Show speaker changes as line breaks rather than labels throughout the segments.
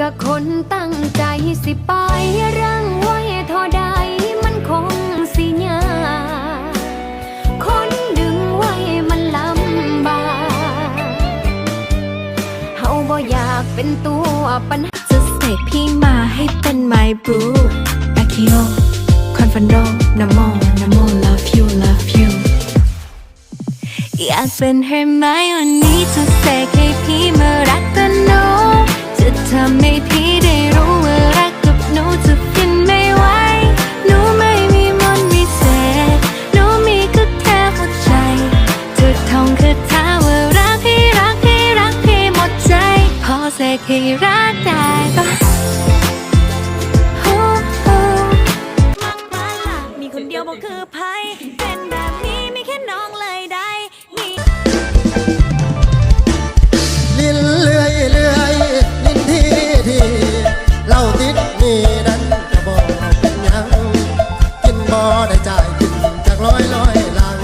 ก็คนตั้งใจสิไปรังไว้เท่าใดมันคงสิยาคนดึงไว้มันลำบากเฮาบ่อยากเป็นตัวปัญหา
จะเสกพี่มาให้เป็น my boo อาคิโอคอนฟันโดนะโมนะโม love you love you อยากเป็นเฮอร์ไมโอนี่จะเสกให้ ได้รู้ว่ารักกับหนูจะฟินไม่ไหวหนูไม่มีมนต์มีเศษหนูมีก็แค่หัวใจจะท่องคาถาว่ารักพี่รักพี่รักพี่หมดใจ พอเสกให้รักได้ปะโอ้มักมาหากมีคนเดียวบอกคือไพเป็นแบบนี้มีแค่น้องเลย
บ่ได้จ่ายกินจากร้อยร้อยหลัง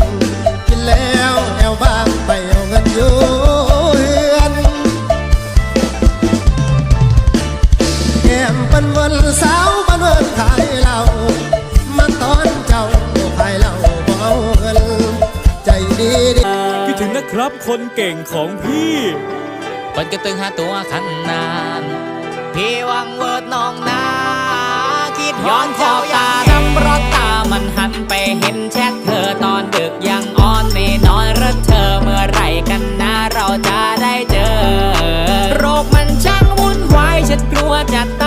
กินแล้วแอวบางไปเอาเงินอยู่เฮือนแก้มเป็นวันสาวบันเวินขายเหล้ามาตอนเจ้าขายเหล้าบ่เอาเงิน ใจดีดี
คิดถึงนะครับคนเก่งของพี่
เปิดกระตึงหาตัวขันนาน พี่วังเวิร์ดน้องนาคิดย้อนขอบตา got